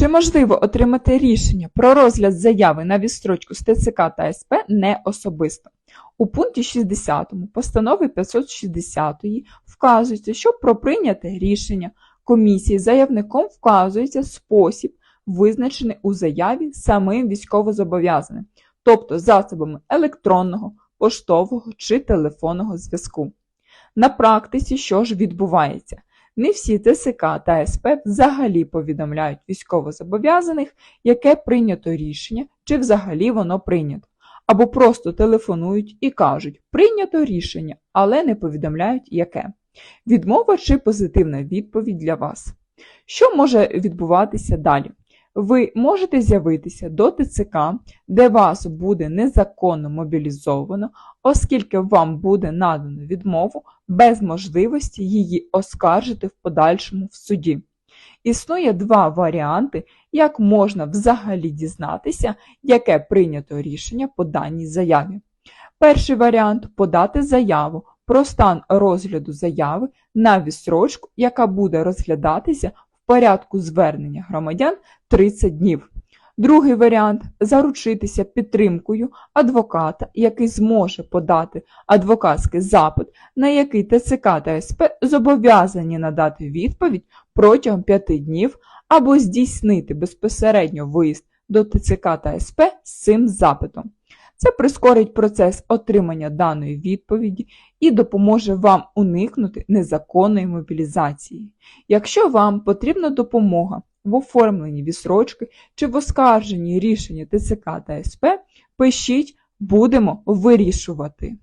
Чи можливо отримати рішення про розгляд заяви на відстрочку з ТЦК та СП не особисто? У пункті 60 постанови 560 вказується, що про прийняте рішення комісії заявником вказується спосіб, визначений у заяві самим військовозобов'язаним, тобто засобами електронного, поштового чи телефонного зв'язку. На практиці що ж відбувається? Не всі ТСК та СП взагалі повідомляють військовозобов'язаних, яке прийнято рішення, чи взагалі воно прийнято. Або просто телефонують і кажуть, прийнято рішення, але не повідомляють яке. Відмова чи позитивна відповідь для вас. Що може відбуватися далі? Ви можете з'явитися до ТЦК, де вас буде незаконно мобілізовано, оскільки вам буде надано відмову без можливості її оскаржити в подальшому в суді. Існує два варіанти, як можна взагалі дізнатися, яке прийнято рішення по даній заяві. Перший варіант подати заяву про стан розгляду заяви на відстрочку, яка буде розглядатися порядку звернення громадян 30 днів. Другий варіант заручитися підтримкою адвоката, який зможе подати адвокатський запит, на який ТЦК та СП зобов'язані надати відповідь протягом 5 днів або здійснити безпосередньо виїзд до ТЦК та СП з цим запитом. Це прискорить процес отримання даної відповіді і допоможе вам уникнути незаконної мобілізації. Якщо вам потрібна допомога в оформленні відсрочки чи в оскарженні рішення ТЦК та СП, пишіть, будемо вирішувати.